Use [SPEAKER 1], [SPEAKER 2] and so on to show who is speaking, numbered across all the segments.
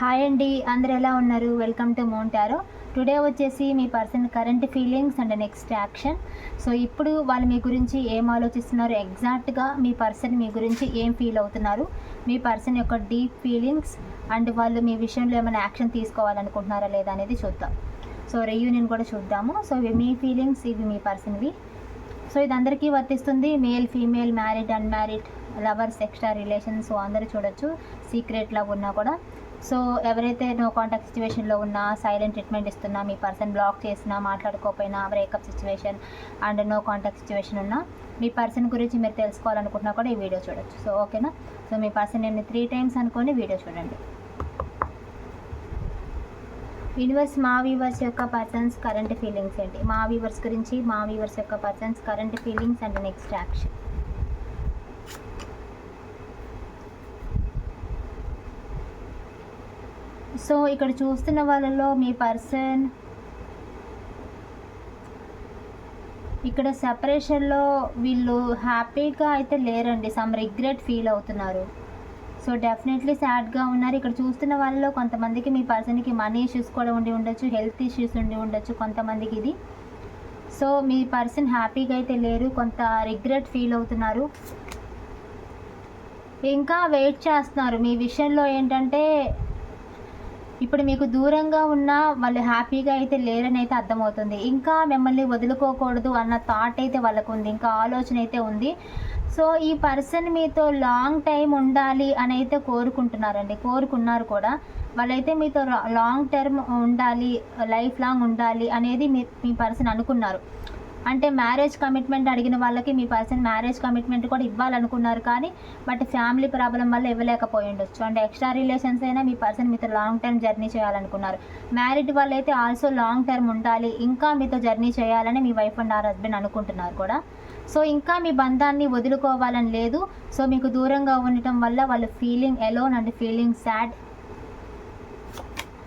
[SPEAKER 1] Hi అండి అందరు ఎలా ఉన్నారు? వెల్కమ్ టు మోంటారో టుడే వచ్చేసి మీ person current feelings and next action so ఇప్పుడు వాళ్ళు మీ గురించి ఏం ఆలోచిస్తున్నారు? ఎగ్జాక్ట్గా మీ పర్సన్ మీ గురించి ఏం ఫీల్ అవుతున్నారు? మీ పర్సన్ యొక్క డీప్ ఫీలింగ్స్ అండ్ వాళ్ళు మీ విషయంలో ఏమైనా యాక్షన్ తీసుకోవాలనుకుంటున్నారా లేదా అనేది చూద్దాం. సో రియూనియన్ కూడా చూద్దాము. సో ఇవి మీ ఫీలింగ్స్ ఇవి మీ పర్సన్వి సో ఇది అందరికీ వర్తిస్తుంది. Male female married unmarried lovers extra relations so అందరూ చూడొచ్చు. సీక్రెట్ లవ్ ఉన్నా కూడా. సో ఎవరైతే నో కాంటాక్ట్ సిచ్యువేషన్లో ఉన్నా సైలెంట్ ట్రీట్మెంట్ ఇస్తున్నా మీ పర్సన్ బ్లాక్ చేసినా మాట్లాడుకోకపోయినా breakup situation and no contact situation ఉన్నా మీ పర్సన్ గురించి మీరు తెలుసుకోవాలనుకుంటున్నా కూడా ఈ వీడియో చూడొచ్చు. సో ఓకేనా సో మీ పర్సన్ నేను త్రీ టైమ్స్ అనుకొని వీడియో చూడండి. యూనివర్స్ మా వీవర్స్ యొక్క పర్సన్స్ కరెంట్ ఫీలింగ్స్ ఏంటి? మా వీవర్స్ గురించి మా వీవర్స్ యొక్క persons current feelings and next action so ఇక్కడ చూస్తున్న వాళ్ళలో మీ పర్సన్ ఇక్కడ సెపరేషన్లో వీళ్ళు హ్యాపీగా అయితే లేరండి. సమ్ రిగ్రెట్ ఫీల్ అవుతున్నారు. సో డెఫినెట్లీ సాడ్గా ఉన్నారు. ఇక్కడ చూస్తున్న వాళ్ళలో కొంతమందికి మీ పర్సన్కి మనీ ఇష్యూస్ కూడా ఉండి ఉండొచ్చు హెల్త్ ఇష్యూస్ ఉండి ఉండొచ్చు కొంతమందికి ఇది. సో మీ పర్సన్ హ్యాపీగా అయితే లేరు కొంత రిగ్రెట్ ఫీల్ అవుతున్నారు. ఇంకా వెయిట్ చేస్తున్నారు. మీ విషయంలో ఏంటంటే ఇప్పుడు మీకు దూరంగా ఉన్న వాళ్ళు హ్యాపీగా అయితే లేరని అయితే అర్థమవుతుంది. ఇంకా మిమ్మల్ని వదులుకోకూడదు అన్న థాట్ అయితే వాళ్ళకు ఉంది. ఇంకా ఆలోచన అయితే ఉంది. సో ఈ పర్సన్ మీతో లాంగ్ టైం ఉండాలి అని అయితే కోరుకుంటున్నారండి. కోరుకున్నారు కూడా. వాళ్ళైతే మీతో లాంగ్ టర్మ్ ఉండాలి లైఫ్ లాంగ్ ఉండాలి అనేది మీ మీ పర్సన్ అనుకున్నారు. అంటే మ్యారేజ్ కమిట్మెంట్ అడిగిన వాళ్ళకి మీ పర్సన్ మ్యారేజ్ కమిట్మెంట్ కూడా ఇవ్వాలనుకున్నారు కానీ బట్ ఫ్యామిలీ ప్రాబ్లం వల్ల ఇవ్వలేకపోయి ఉండొచ్చు. అంటే ఎక్స్ట్రా రిలేషన్స్ అయినా మీ పర్సన్ మీతో లాంగ్ టర్మ్ జర్నీ చేయాలనుకున్నారు. మ్యారీడ్ అయితే ఆల్సో లాంగ్ టర్మ్ ఉండాలి ఇంకా మీతో జర్నీ చేయాలని మీ వైఫ్ అండ్ ఆర్ హస్బెండ్ అనుకుంటున్నారు కూడా. సో ఇంకా మీ బంధాన్ని వదులుకోవాలని లేదు. సో మీకు దూరంగా ఉండటం వల్ల వాళ్ళు feeling alone and feeling sad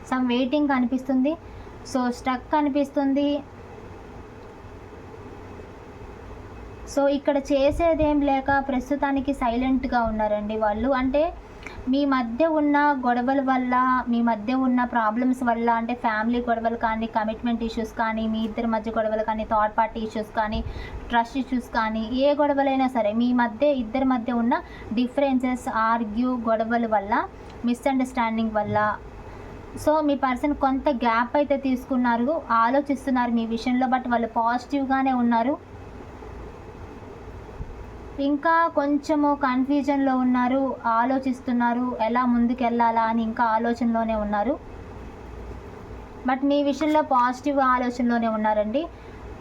[SPEAKER 1] some waiting అనిపిస్తుంది సో స్టక్ అనిపిస్తుంది సో ఇక్కడ చేసేదేం లేక ప్రస్తుతానికి సైలెంట్గా ఉన్నారండి వాళ్ళు. అంటే మీ మధ్య ఉన్న గొడవల వల్ల మీ మధ్య ఉన్న ప్రాబ్లమ్స్ వల్ల అంటే ఫ్యామిలీ గొడవలు కానీ కమిట్మెంట్ ఇష్యూస్ కానీ మీ ఇద్దరి మధ్య గొడవలు కానీ థర్డ్ పార్టీ ఇష్యూస్ కానీ ట్రస్ట్ ఇష్యూస్ కానీ ఏ గొడవలైనా సరే మీ మధ్య ఇద్దరి మధ్య ఉన్న డిఫరెన్సెస్ ఆర్గ్యూ గొడవల వల్ల మిస్అండర్స్టాండింగ్ వల్ల. సో మీ పర్సన్ కొంత గ్యాప్ అయితే తీసుకున్నారు ఆలోచిస్తున్నారు మీ విషయంలో బట్ వాళ్ళు పాజిటివ్గానే ఉన్నారు. ఇంకా కొంచెము కన్ఫ్యూజన్లో ఉన్నారు ఆలోచిస్తున్నారు ఎలా ముందుకెళ్ళాలా అని ఇంకా ఆలోచనలోనే ఉన్నారు. బట్ మీ విషయంలో పాజిటివ్ ఆలోచనలోనే ఉన్నారండి.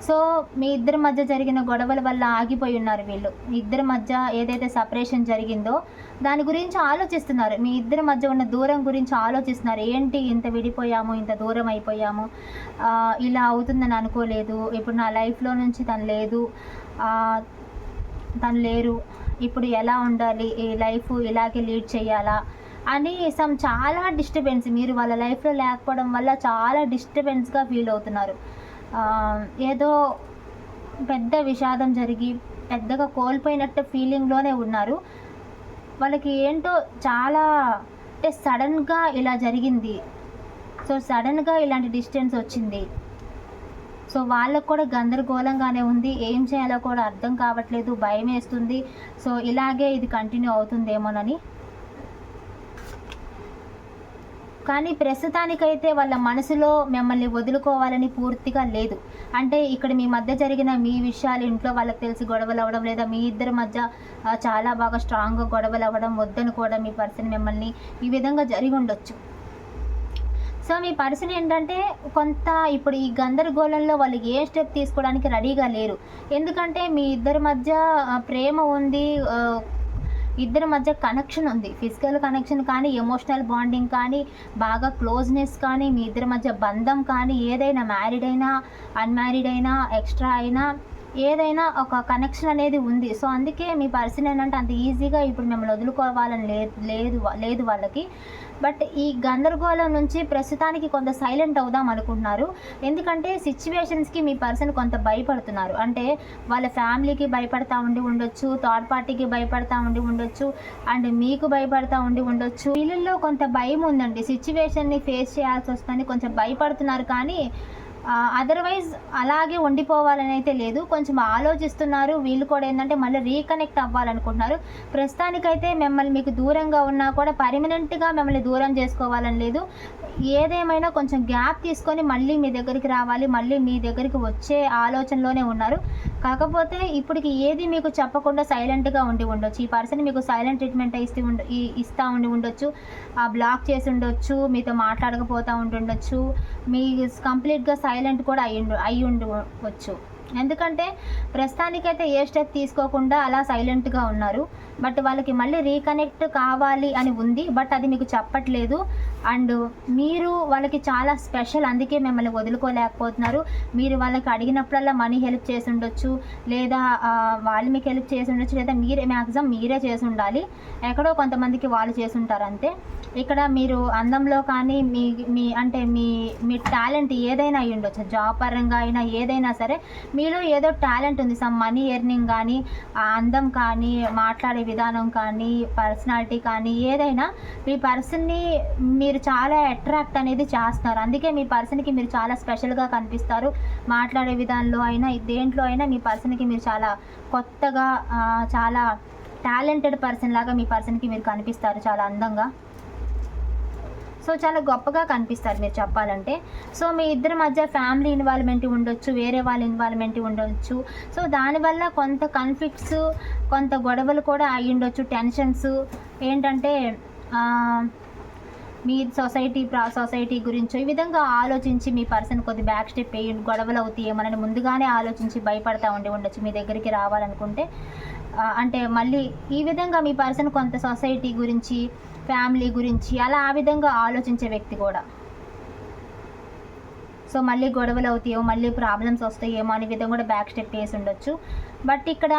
[SPEAKER 1] సో మీ ఇద్దరి మధ్య జరిగిన గొడవల వల్ల ఆగిపోయి ఉన్నారు వీళ్ళు. మీ ఇద్దరి మధ్య ఏదైతే సపరేషన్ జరిగిందో దాని గురించి ఆలోచిస్తున్నారు. మీ ఇద్దరి మధ్య ఉన్న దూరం గురించి ఆలోచిస్తున్నారు. ఏంటి ఇంత విడిపోయాము ఇంత దూరం అయిపోయాము? ఇలా అవుతుందని అనుకోలేదు. ఇప్పుడు నా లైఫ్లో నుంచి తను లేదు. తను లేరు. ఇప్పుడు ఎలా ఉండాలి? ఈ లైఫ్ ఇలాగే లీడ్ చేయాలా? అని సమ్ చాలా డిస్టర్బెన్స్. మీరు వాళ్ళ లైఫ్లో లేకపోవడం వల్ల చాలా డిస్టర్బెన్స్గా ఫీల్ అవుతున్నారు. ఏదో పెద్ద విషాదం జరిగి పెద్దగా కోల్పోయినట్టు ఫీలింగ్లోనే ఉన్నారు. వాళ్ళకి ఏంటో చాలా అంటే సడన్గా ఇలా జరిగింది. సో సడన్గా ఇలాంటి డిస్టెన్స్ వచ్చింది. సో వాళ్ళకు కూడా గందరగోళంగానే ఉంది. ఏం చేయాలో కూడా అర్థం కావట్లేదు. భయం వేస్తుంది. సో ఇలాగే ఇది కంటిన్యూ అవుతుందేమోనని. కానీ ప్రస్తుతానికైతే వాళ్ళ మనసులో మిమ్మల్ని వదులుకోవాలని పూర్తిగా లేదు. అంటే ఇక్కడ మీ మధ్య జరిగిన మీ విషయాలు ఇంట్లో వాళ్ళకి తెలిసి గొడవలు అవ్వడం లేదా మీ ఇద్దరి మధ్య చాలా బాగా స్ట్రాంగ్గా గొడవలు అవ్వడం వద్దనుకోవడం మీ పర్సన్ మిమ్మల్ని ఈ విధంగా జరిగి ఉండొచ్చు. సో మీ పర్సన్ ఏంటంటే కొంత ఇప్పుడు ఈ గందరగోళంలో వాళ్ళు ఏ స్టెప్ తీసుకోవడానికి రెడీగా లేరు. ఎందుకంటే మీ ఇద్దరి మధ్య ప్రేమ ఉంది ఇద్దరి మధ్య కనెక్షన్ ఉంది. ఫిజికల్ కనెక్షన్ కానీ ఎమోషనల్ బాండింగ్ కానీ బాగా క్లోజ్నెస్ కానీ మీ ఇద్దరి మధ్య బంధం కానీ ఏదైనా మ్యారీడ్ అయినా అన్మ్యారీడ్ అయినా ఎక్స్ట్రా అయినా ఏదైనా ఒక కనెక్షన్ అనేది ఉంది. సో అందుకే మీ పర్సన్ ఏంటంటే అంత ఈజీగా ఇప్పుడు మిమ్మల్ని వదులుకోవాలని లేదు లేదు లేదు వాళ్ళకి. బట్ ఈ గందరగోళం నుంచి ప్రస్తుతానికి కొంత సైలెంట్ అవుదాం అనుకుంటున్నారు. ఎందుకంటే సిచ్యువేషన్స్కి మీ పర్సన్ కొంత భయపడుతున్నారు. అంటే వాళ్ళ ఫ్యామిలీకి భయపడతా ఉండి ఉండొచ్చు థర్డ్ పార్టీకి భయపడతా ఉండి ఉండొచ్చు అండ్ మీకు భయపడతా ఉండి ఉండొచ్చు. వీళ్ళల్లో కొంత భయం ఉందండి. సిచ్యువేషన్ని ఫేస్ చేయాల్సి వస్తుంది. కొంచెం భయపడుతున్నారు కానీ అదర్వైజ్ అలాగే ఉండిపోవాలని అయితే లేదు. కొంచెం ఆలోచిస్తున్నారు. వీళ్ళు కూడా ఏంటంటే మళ్ళీ రీకనెక్ట్ అవ్వాలనుకుంటున్నారు. ప్రస్తుతానికైతే మిమ్మల్ని మీకు దూరంగా ఉన్నా కూడా పర్మనెంట్గా మిమ్మల్ని దూరం చేసుకోవాలని లేదు. ఏదేమైనా కొంచెం గ్యాప్ తీసుకొని మళ్ళీ మీ దగ్గరికి రావాలి. మళ్ళీ మీ దగ్గరికి వచ్చే ఆలోచనలోనే ఉన్నారు. కాకపోతే ఇప్పటికి ఏది మీకు చెప్పకుండా సైలెంట్గా ఉండి ఉండొచ్చు. ఈ పర్సన్ మీకు సైలెంట్ ట్రీట్మెంట్ ఇస్తూ ఉండ ఇస్తూ ఉండి ఉండొచ్చు. ఆ బ్లాక్ చేసి ఉండొచ్చు. మీతో మాట్లాడకపోతూ ఉండి ఉండొచ్చు. మీ కంప్లీట్గా సైలెంట్ కూడా అయ్యి అయి ఉండవచ్చు. ఎందుకంటే ప్రస్తుతానికైతే ఏ స్టెప్ తీసుకోకుండా అలా సైలెంట్గా ఉన్నారు. బట్ వాళ్ళకి మళ్ళీ రీకనెక్ట్ కావాలి అని ఉంది. బట్ అది మీకు చెప్పట్లేదు. అండ్ మీరు వాళ్ళకి చాలా స్పెషల్ అందుకే మిమ్మల్ని వదులుకోలేకపోతున్నారు. మీరు వాళ్ళకి అడిగినప్పుడల్లా మనీ హెల్ప్ చేసి ఉండొచ్చు లేదా వాళ్ళు మీకు హెల్ప్ చేసి ఉండొచ్చు లేదా మీరే మ్యాక్సిమం మీరే చేసి ఉండాలి. ఎక్కడో కొంతమందికి వాళ్ళు చేసి ఉంటారు అంతే. ఇక్కడ మీరు అందంలో కానీ మీ మీ అంటే మీ మీ టాలెంట్ ఏదైనా అయి ఉండొచ్చు. జాబ్ పరంగా అయినా ఏదైనా సరే మీలో ఏదో టాలెంట్ ఉంది. సమ్ మనీ ఎర్నింగ్ కానీ అందం కానీ మాట్లాడే విధానం కానీ పర్సనాలిటీ కానీ ఏదైనా మీ పర్సన్ని మీ మీరు చాలా అట్రాక్ట్ అనేది చేస్తారు. అందుకే మీ పర్సన్కి మీరు చాలా స్పెషల్గా కనిపిస్తారు. మాట్లాడే విధానంలో అయినా దేంట్లో అయినా మీ పర్సన్కి మీరు చాలా కొత్తగా చాలా టాలెంటెడ్ పర్సన్ లాగా మీ పర్సన్కి మీరు కనిపిస్తారు చాలా అందంగా. సో చాలా గొప్పగా కనిపిస్తారు మీరు చెప్పాలంటే. సో మీ ఇద్దరి మధ్య ఫ్యామిలీ ఇన్వాల్వ్మెంట్ ఉండొచ్చు వేరే వాళ్ళ ఇన్వాల్వ్మెంట్ ఉండొచ్చు. సో దానివల్ల కొంత కన్ఫ్లిక్ట్స్ కొంత గొడవలు కూడా అయ్యుండొచ్చు ఉండొచ్చు టెన్షన్స్ ఏంటంటే మీ సొసైటీ ప్రా సొసైటీ గురించి ఈ విధంగా ఆలోచించి మీ పర్సన్ కొద్ది బ్యాక్ స్టెప్ వేయి గొడవలు అవుతాయి ఏమని ముందుగానే ఆలోచించి భయపడతా ఉండి ఉండొచ్చు మీ దగ్గరికి రావాలనుకుంటే. అంటే మళ్ళీ ఈ విధంగా మీ పర్సన్ కొంత సొసైటీ గురించి ఫ్యామిలీ గురించి అలా ఆ విధంగా ఆలోచించే వ్యక్తి కూడా. సో మళ్ళీ గొడవలు అవుతాయో మళ్ళీ ప్రాబ్లమ్స్ వస్తాయేమో అనే విధంగా కూడా బ్యాక్ స్టెప్ వేసి ఉండొచ్చు. బట్ ఇక్కడ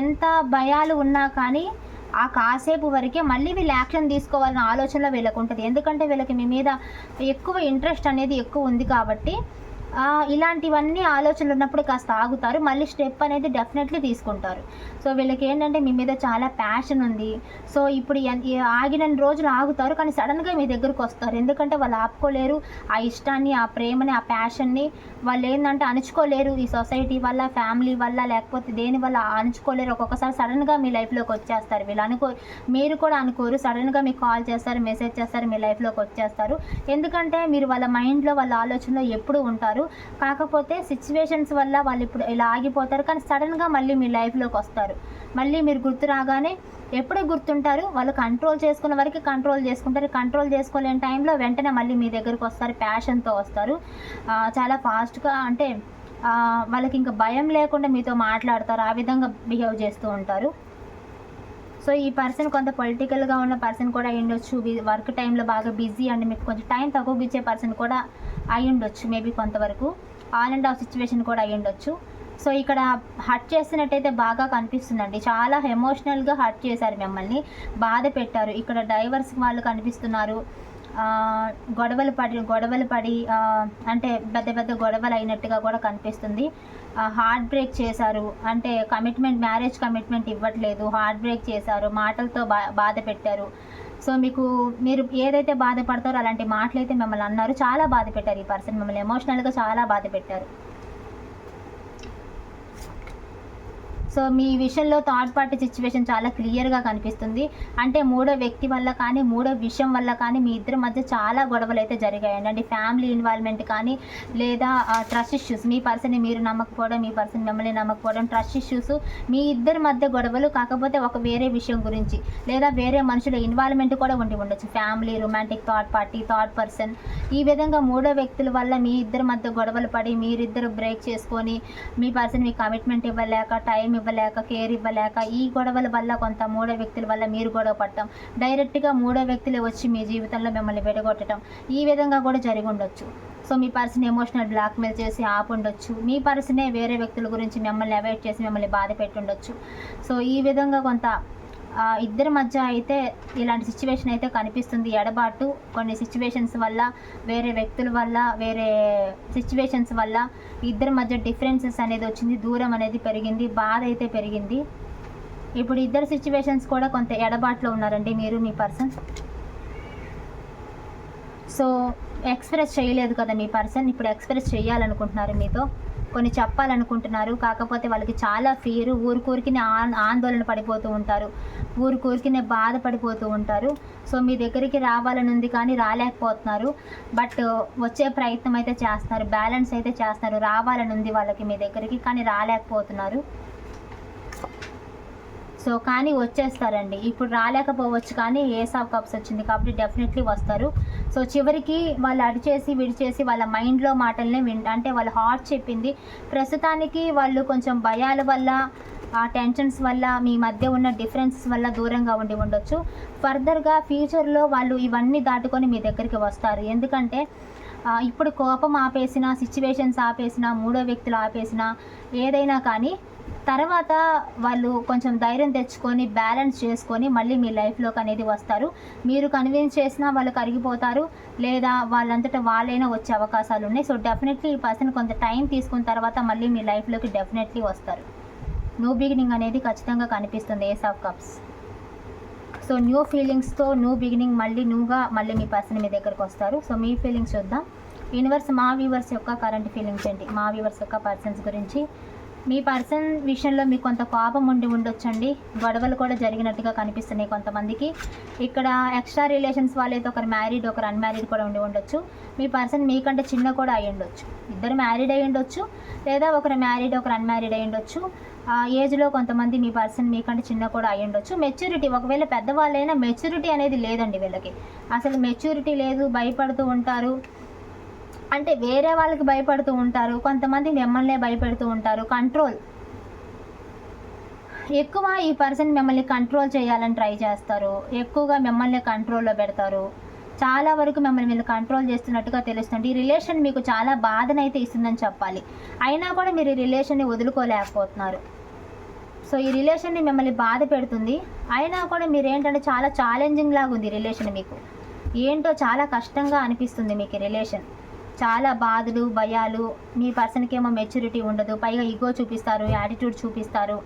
[SPEAKER 1] ఎంత భయాలు ఉన్నా కానీ ఆ కాసేపు వరకే మళ్ళీ వీళ్ళు యాక్షన్ తీసుకోవాలన్న ఆలోచనలో వీళ్ళకు ఉంటుంది ఎందుకంటే వీళ్ళకి మీ మీద ఎక్కువ ఇంట్రెస్ట్ అనేది ఎక్కువ ఉంది కాబట్టి ఇలాంటివన్నీ ఆలోచనలు ఉన్నప్పుడు కాస్త ఆగుతారు. మళ్ళీ స్టెప్ అనేది డెఫినెట్లీ తీసుకుంటారు. సో వీళ్ళకి ఏంటంటే మీ మీద చాలా ప్యాషన్ ఉంది. సో ఇప్పుడు ఆగిన రోజులు ఆగుతారు. కానీ సడన్గా మీ దగ్గరకు వస్తారు. ఎందుకంటే వాళ్ళు ఆపుకోలేరు. ఆ ఇష్టాన్ని ఆ ప్రేమని ఆ ప్యాషన్ని వాళ్ళు ఏంటంటే అణుచుకోలేరు. ఈ సొసైటీ వల్ల ఫ్యామిలీ వల్ల లేకపోతే దేని వల్ల అణుచుకోలేరు. ఒక్కొక్కసారి సడన్గా మీ లైఫ్లోకి వచ్చేస్తారు. వీళ్ళు అనుకో మీరు కూడా అనుకోరు. సడన్గా మీకు కాల్ చేస్తారు మెసేజ్ చేస్తారు మీ లైఫ్లోకి వచ్చేస్తారు. ఎందుకంటే మీరు వాళ్ళ మైండ్లో వాళ్ళ ఆలోచనలో ఎప్పుడు ఉంటారు. ఉంటారు కాకపోతే సిచ్యువేషన్స్ వల్ల వాళ్ళు ఇప్పుడు ఇలా ఆగిపోతారు. కానీ సడన్గా మళ్ళీ మీ లైఫ్లోకి వస్తారు. మళ్ళీ మీరు గుర్తు రాగానే ఎప్పుడూ గుర్తుంటారు? వాళ్ళు కంట్రోల్ చేసుకున్న వరకు కంట్రోల్ చేసుకుంటారు. కంట్రోల్ చేసుకోలేని టైంలో వెంటనే మళ్ళీ మీ దగ్గరకు వస్తారు. ప్యాషన్తో వస్తారు. చాలా ఫాస్ట్గా అంటే వాళ్ళకి ఇంకా భయం లేకుండా మీతో మాట్లాడతారు. ఆ విధంగా బిహేవ్ చేస్తూ ఉంటారు. సో ఈ పర్సన్ కొంత పొలిటికల్గా ఉన్న పర్సన్ కూడా ఉండొచ్చు. వర్క్ టైంలో బాగా బిజీ అండ్. మీకు కొంచెం టైం తక్కువ ఇచ్చే పర్సన్ కూడా అయ్యుండొచ్చు మేబీ కొంతవరకు. ఆన్ అండ్ ఆఫ్ సిచ్యువేషన్ కూడా అయ్యుండొచ్చు సో ఇక్కడ హర్ట్ చేస్తున్నట్టయితే బాగా కనిపిస్తుందండి. చాలా ఎమోషనల్గా హర్ట్ చేశారు మిమ్మల్ని. బాధ పెట్టారు. ఇక్కడ డైవర్స్ వాళ్ళు కనిపిస్తున్నారు. గొడవలు పడి గొడవలు పడి అంటే పెద్ద పెద్ద గొడవలు అయినట్టుగా కూడా కనిపిస్తుంది. హార్ట్ బ్రేక్ చేశారు. అంటే కమిట్మెంట్ మ్యారేజ్ కమిట్మెంట్ ఇవ్వట్లేదు. హార్ట్ బ్రేక్ చేశారు. మాటలతో బా బాధ పెట్టారు. సో మీకు మీరు ఏదైతే బాధపడతారో అలాంటి మాటలైతే మిమ్మల్ని అన్నారు చాలా బాధ పెట్టారు ఈ పర్సన్ మిమ్మల్ని. ఎమోషనల్గా చాలా బాధ పెట్టారు. సో మీ విషయంలో థర్డ్ పార్టీ సిచ్యువేషన్ చాలా క్లియర్గా కనిపిస్తుంది. అంటే మూడో వ్యక్తి వల్ల కానీ మూడో విషయం వల్ల కానీ మీ ఇద్దరి మధ్య చాలా గొడవలు అయితే జరిగాయండి. అంటే ఫ్యామిలీ ఇన్వాల్వ్మెంట్ కానీ లేదా ట్రస్ట్ ఇష్యూస్ మీ పర్సన్ని మీరు నమ్మకపోవడం మీ పర్సన్ మిమ్మల్ని నమ్మకపోవడం ట్రస్ట్ ఇష్యూస్ మీ ఇద్దరి మధ్య గొడవలు కాకపోతే ఒక వేరే విషయం గురించి లేదా వేరే మనుషుల ఇన్వాల్వ్మెంట్ కూడా ఉండి ఉండొచ్చు. Family romantic third party third person ఈ విధంగా మూడో వ్యక్తుల వల్ల మీ ఇద్దరి మధ్య గొడవలు పడి మీరిద్దరు బ్రేక్ చేసుకొని మీ పర్సన్ మీ కమిట్మెంట్ ఇవ్వలేక టైం ఇవ్వలేక కేర్ ఇవ్వలేక ఈ గొడవల వల్ల కొంత మూడో వ్యక్తుల వల్ల మీరు గొడవ పడటం డైరెక్ట్గా మూడో వ్యక్తులే వచ్చి మీ జీవితంలో మిమ్మల్ని విడగొట్టడం ఈ విధంగా కూడా జరిగి ఉండొచ్చు. సో మీ పర్సన్ ఎమోషనల్ బ్లాక్మెయిల్ చేసి ఆపుండొచ్చు. మీ పర్సనే వేరే వ్యక్తుల గురించి మిమ్మల్ని అవాయిడ్ చేసి మిమ్మల్ని బాధ పెట్టుండొచ్చు. సో ఈ విధంగా కొంత ఇద్దరి మధ్య అయితే ఇలాంటి సిచ్యువేషన్ అయితే కనిపిస్తుంది. ఎడబాటు కొన్ని సిచ్యువేషన్స్ వల్ల వేరే వ్యక్తుల వల్ల వేరే సిచ్యువేషన్స్ వల్ల ఇద్దరి మధ్య డిఫరెన్సెస్ అనేది వచ్చింది. దూరం అనేది పెరిగింది. బాధ అయితే పెరిగింది. ఇప్పుడు ఇద్దరు సిచ్యువేషన్స్ కూడా కొంత ఎడబాట్లో ఉన్నారండి. మీరు మీ పర్సన్ సో ఎక్స్ప్రెస్ చేయలేదు కదా మీ పర్సన్ ఇప్పుడు ఎక్స్ప్రెస్ చేయాలనుకుంటున్నారు మీతో. కొన్ని చెప్పాలనుకుంటున్నారు కాకపోతే వాళ్ళకి చాలా ఫియర్ ఊరికూరికినే ఆన్ ఆందోళన పడిపోతూ ఉంటారు. ఊరికూరికినే బాధపడిపోతూ ఉంటారు. సో మీ దగ్గరికి రావాలని ఉంది కానీ రాలేకపోతున్నారు. బట్ వచ్చే ప్రయత్నం అయితే చేస్తున్నారు బ్యాలెన్స్ అయితే చేస్తున్నారు రావాలని ఉంది వాళ్ళకి మీ దగ్గరికి కానీ రాలేకపోతున్నారు. సో కానీ వచ్చేస్తారండి. ఇప్పుడు రాలేకపోవచ్చు కానీ ఏ సాఫ్ కప్స్ వచ్చింది కాబట్టి డెఫినెట్లీ వస్తారు. సో చివరికి వాళ్ళు అడిచేసి విడిచేసి వాళ్ళ మైండ్లో మాటలనే విన్ అంటే వాళ్ళ హార్ట్ చెప్పింది. ప్రస్తుతానికి వాళ్ళు కొంచెం భయాల వల్ల ఆ టెన్షన్స్ వల్ల మీ మధ్య ఉన్న డిఫరెన్సెస్ వల్ల దూరంగా ఉండి ఉండొచ్చు. ఫర్దర్గా ఫ్యూచర్లో వాళ్ళు ఇవన్నీ దాటుకొని మీ దగ్గరికి వస్తారు. ఎందుకంటే ఇప్పుడు కోపం ఆపేసిన సిచ్యువేషన్స్ ఆపేసిన మూడో వ్యక్తులు ఆపేసిన ఏదైనా కానీ తర్వాత వాళ్ళు కొంచెం ధైర్యం తెచ్చుకొని బ్యాలెన్స్ చేసుకొని మళ్ళీ మీ లైఫ్లోకి అనేది వస్తారు. మీరు కన్విన్స్ చేసినా వాళ్ళు కరిగిపోతారు లేదా వాళ్ళంతటా వాళ్ళైనా వచ్చే అవకాశాలు ఉన్నాయి. సో డెఫినెట్లీ ఈ పర్సన్ కొంత టైం తీసుకున్న తర్వాత మళ్ళీ మీ లైఫ్లోకి డెఫినెట్లీ వస్తారు. న్యూ బిగినింగ్ అనేది ఖచ్చితంగా కనిపిస్తుంది ace of cups so new ఫీలింగ్స్తో new beginning మళ్ళీ న్యూగా మళ్ళీ మీ పర్సన్ మీ దగ్గరకు వస్తారు. సో మీ ఫీలింగ్స్ చూద్దాం. యూనివర్స్ మా వ్యూవర్స్ యొక్క కరెంట్ ఫీలింగ్స్ ఏంటి? మా వ్యూవర్స్ యొక్క పర్సన్స్ గురించి మీ పర్సన్ విషయంలో మీకు కొంత కోపం ఉండి ఉండొచ్చండి. గొడవలు కూడా జరిగినట్టుగా కనిపిస్తున్నాయి కొంతమందికి. ఇక్కడ ఎక్స్ట్రా రిలేషన్స్ వాళ్ళైతే ఒకరు మ్యారీడ్ ఒకరు అన్మ్యారీడ్ కూడా ఉండి ఉండొచ్చు. మీ పర్సన్ మీకంటే చిన్న కూడా అయి ఉండొచ్చు. ఇద్దరు మ్యారీడ్ అయి ఉండొచ్చు లేదా ఒకరు మ్యారీడ్ ఒకరు అన్మ్యారీడ్ అయి ఉండొచ్చు. ఆ ఏజ్లో కొంతమంది మీ పర్సన్ మీకంటే చిన్న కూడా అయి ఉండొచ్చు. మెచ్యూరిటీ ఒకవేళ పెద్దవాళ్ళైనా మెచ్యూరిటీ అనేది లేదండి వీళ్ళకి. అసలు మెచ్యూరిటీ లేదు భయపడుతూ ఉంటారు. అంటే వేరే వాళ్ళకి భయపడుతూ ఉంటారు కొంతమంది మిమ్మల్నే భయపెడుతూ ఉంటారు. కంట్రోల్ ఎక్కువ ఈ పర్సన్ మిమ్మల్ని కంట్రోల్ చేయాలని ట్రై చేస్తారు. ఎక్కువగా మిమ్మల్ని కంట్రోల్లో పెడతారు. చాలా వరకు మిమ్మల్ని మీరు కంట్రోల్ చేస్తున్నట్టుగా తెలుస్తుంది. ఈ రిలేషన్ మీకు చాలా బాధనైతే ఇస్తుందని చెప్పాలి. అయినా కూడా మీరు ఈ రిలేషన్ని వదులుకోలేకపోతున్నారు. సో ఈ రిలేషన్ని మిమ్మల్ని బాధ పెడుతుంది. అయినా కూడా మీరు ఏంటంటే చాలా ఛాలెంజింగ్ లాగా ఉంది రిలేషన్ మీకు. ఏంటో చాలా కష్టంగా అనిపిస్తుంది మీకు రిలేషన్ చాలా బాధలు భయాలు. మీ పర్సన్కి ఏమో మెచ్యూరిటీ ఉండదు. పైగా ఈగో చూపిస్తారు యాటిట్యూడ్ చూపిస్తారు.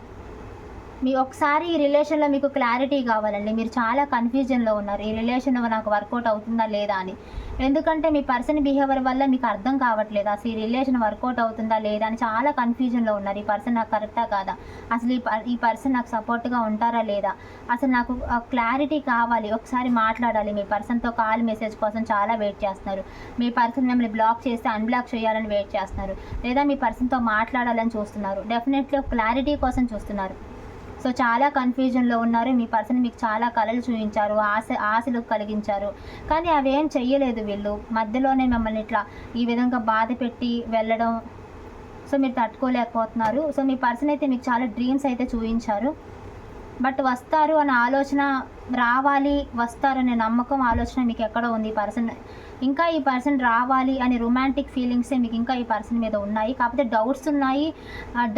[SPEAKER 1] మీ ఒకసారి ఈ రిలేషన్లో మీకు క్లారిటీ కావాలండి. మీరు చాలా కన్ఫ్యూజన్లో ఉన్నారు. ఈ రిలేషన్ నాకు వర్కౌట్ అవుతుందా లేదా అని. ఎందుకంటే మీ పర్సన్ బిహేవియర్ వల్ల మీకు అర్థం కావట్లేదు. అసలు ఈ రిలేషన్ వర్కౌట్ అవుతుందా లేదా అని చాలా కన్ఫ్యూజన్లో ఉన్నారు. ఈ పర్సన్ నాకు కరెక్టా కాదా? అసలు ఈ పర్ ఈ పర్సన్ నాకు సపోర్ట్గా ఉంటారా లేదా? అసలు నాకు క్లారిటీ కావాలి. ఒకసారి మాట్లాడాలి. మీ పర్సన్తో కాల్ మెసేజ్ కోసం చాలా వెయిట్ చేస్తున్నారు. మీ పర్సన్ మిమ్మల్ని బ్లాక్ చేస్తే అన్బ్లాక్ చేయాలని వెయిట్ చేస్తున్నారు. లేదా మీ పర్సన్తో మాట్లాడాలని చూస్తున్నారు. డెఫినెట్లీ క్లారిటీ కోసం చూస్తున్నారు. సో చాలా కన్ఫ్యూజన్లో ఉన్నారు. మీ పర్సన్ మీకు చాలా కళలు చూపించారు. ఆశ ఆశలు కలిగించారు. కానీ అవేం చెయ్యలేదు వీళ్ళు. మధ్యలోనే మిమ్మల్ని ఇట్లా ఈ విధంగా బాధ పెట్టి వెళ్ళడం సో మీరు తట్టుకోలేకపోతున్నారు. సో మీ పర్సన్ అయితే మీకు చాలా డ్రీమ్స్ అయితే చూపించారు. బట్ వస్తారు అనే ఆలోచన రావాలి వస్తారు అనే నమ్మకం ఆలోచన మీకు ఎక్కడో ఉంది ఈ పర్సన్. ఇంకా ఈ పర్సన్ రావాలి అనే రొమాంటిక్ ఫీలింగ్సే మీకు ఇంకా ఈ పర్సన్ మీద ఉన్నాయి. కాకపోతే డౌట్స్ ఉన్నాయి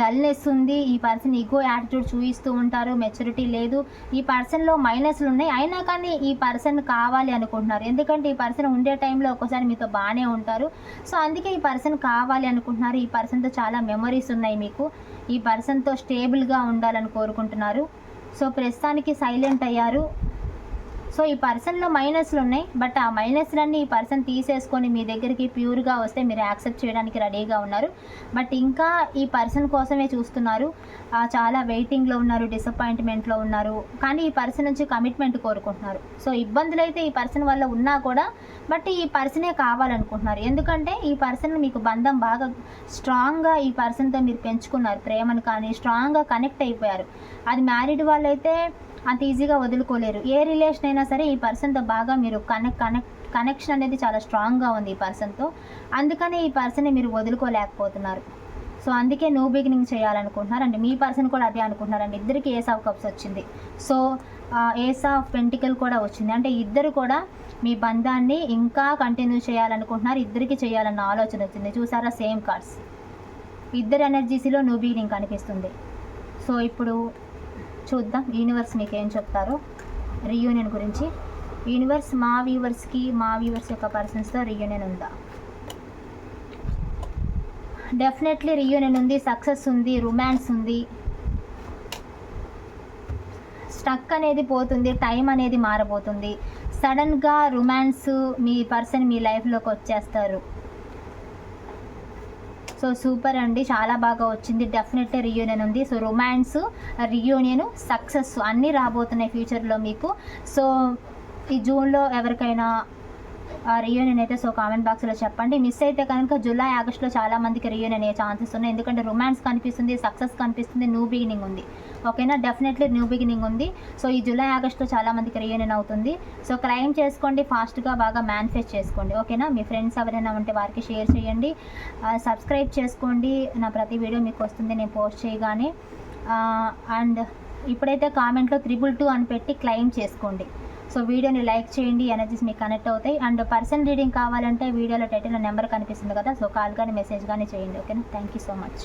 [SPEAKER 1] డల్నెస్ ఉంది. ఈ పర్సన్ ఈగో యాటిట్యూడ్ చూపిస్తూ ఉంటారు మెచ్యూరిటీ లేదు. ఈ పర్సన్లో మైనస్లు ఉన్నాయి. అయినా కానీ ఈ పర్సన్ కావాలి అనుకుంటున్నారు. ఎందుకంటే ఈ పర్సన్ ఉండే టైంలో ఒక్కోసారి మీతో బాగానే ఉంటారు. సో అందుకే ఈ పర్సన్ కావాలి అనుకుంటున్నారు. ఈ పర్సన్తో చాలా మెమరీస్ ఉన్నాయి మీకు. ఈ పర్సన్తో స్టేబుల్గా ఉండాలని కోరుకుంటున్నారు. సో ప్రస్తుతానికి సైలెంట్ అయ్యారు. సో ఈ పర్సన్లో మైనస్లు ఉన్నాయి. బట్ ఆ మైనస్లన్నీ ఈ పర్సన్ తీసేసుకొని మీ దగ్గరికి ప్యూర్గా వస్తే మీరు యాక్సెప్ట్ చేయడానికి రెడీగా ఉన్నారు. బట్ ఇంకా ఈ పర్సన్ కోసమే చూస్తున్నారు. చాలా వెయిటింగ్లో ఉన్నారు డిసప్పాయింట్మెంట్లో ఉన్నారు. కానీ ఈ పర్సన్ నుంచి కమిట్మెంట్ కోరుకుంటున్నారు. సో ఇబ్బందులు అయితే ఈ పర్సన్ వల్ల ఉన్నా కూడా బట్ ఈ పర్సనే కావాలనుకుంటున్నారు. ఎందుకంటే ఈ పర్సన్ మీకు బంధం బాగా స్ట్రాంగ్గా ఈ పర్సన్తో మీరు పెంచుకున్నారు. ప్రేమను కానీ స్ట్రాంగ్గా కనెక్ట్ అయిపోయారు. అది మ్యారీడ్ వాళ్ళైతే అంత ఈజీగా వదులుకోలేరు. ఏ రిలేషన్ అయినా సరే ఈ పర్సన్తో బాగా మీరు కనెక్ట్ కనెక్ట్ కనెక్షన్ అనేది చాలా స్ట్రాంగ్గా ఉంది ఈ పర్సన్తో. అందుకనే ఈ పర్సన్ని మీరు వదులుకోలేకపోతున్నారు. సో అందుకే నో బిగినింగ్ చేయాలనుకుంటున్నారు. అండ్ మీ పర్సన్ కూడా అదే అనుకుంటున్నారండి ఇద్దరికి ఏస్ ఆఫ్ కప్స్ వచ్చింది. సో ఏస్ ఆఫ్ పెంటికల్ కూడా వచ్చింది. అంటే ఇద్దరు కూడా మీ బంధాన్ని ఇంకా కంటిన్యూ చేయాలనుకుంటున్నారు. ఇద్దరికి చేయాలన్న ఆలోచన వచ్చింది. చూసారా? సేమ్ కార్డ్స్ ఇద్దరు ఎనర్జీస్లో నో బిగినింగ్ కనిపిస్తుంది. సో ఇప్పుడు చూద్దాం యూనివర్స్ మీకు ఏం చెప్తారో. రీయూనియన్ గురించి. యూనివర్స్ మా వ్యూవర్స్కి మా వ్యూవర్స్ యొక్క పర్సన్స్తో రీయూనియన్ ఉందా? డెఫినెట్లీ రీయూనియన్ ఉంది సక్సెస్ ఉంది రొమాన్స్ ఉంది. స్టక్ అనేది పోతుంది టైం అనేది మారబోతుంది. సడన్గా రొమాన్స్ మీ పర్సన్ మీ లైఫ్లోకి వచ్చేస్తారు. సో సూపర్ అండి. చాలా బాగా వచ్చింది. డెఫినెట్లీ రియూనియన్ ఉంది. సో రొమాన్స్ రియూనియన్ సక్సెస్ అన్నీ రాబోతున్నాయి ఫ్యూచర్లో మీకు. సో ఈ జూన్లో ఎవరికైనా ఆ రియూనియన్ అయితే సో కామెంట్ బాక్స్లో చెప్పండి. మిస్ అయితే కనుక జూలై ఆగస్ట్లో చాలా మందికి రియూనియన్ అయ్యే ఛాన్సెస్ ఉన్నాయి. ఎందుకంటే రొమాన్స్ కనిపిస్తుంది సక్సెస్ కనిపిస్తుంది న్యూ బిగినింగ్ ఉంది. ఓకేనా? డెఫినెట్లీ న్యూ బిగినింగ్ ఉంది. సో ఈ జూలై ఆగస్ట్లో చాలా మందికి రియూనియన్ అవుతుంది. సో క్లైమ్ చేసుకోండి ఫాస్ట్గా బాగా మేనిఫెస్ట్ చేసుకోండి. ఓకేనా? మీ ఫ్రెండ్స్ ఎవరైనా ఉంటే వారికి షేర్ చేయండి. సబ్స్క్రైబ్ చేసుకోండి. నా ప్రతి వీడియో మీకు వస్తుంది. నేను పోస్ట్ చేయగానే. అండ్ ఇప్పుడైతే కామెంట్లో త్రిబుల్ టూ అని పెట్టి క్లైమ్ చేసుకోండి. సో వీడియోని లైక్ చేయండి. ఎనర్జీస్ మీకు కనెక్ట్ అవుతాయి. అండ్ పర్సన్ రీడింగ్ కావాలంటే వీడియోలో టైటిల్ నెంబర్ కనిపిస్తుంది కదా? సో కాల్ కానీ మెసేజ్ కానీ చేయండి. ఓకేనా? Thank you so much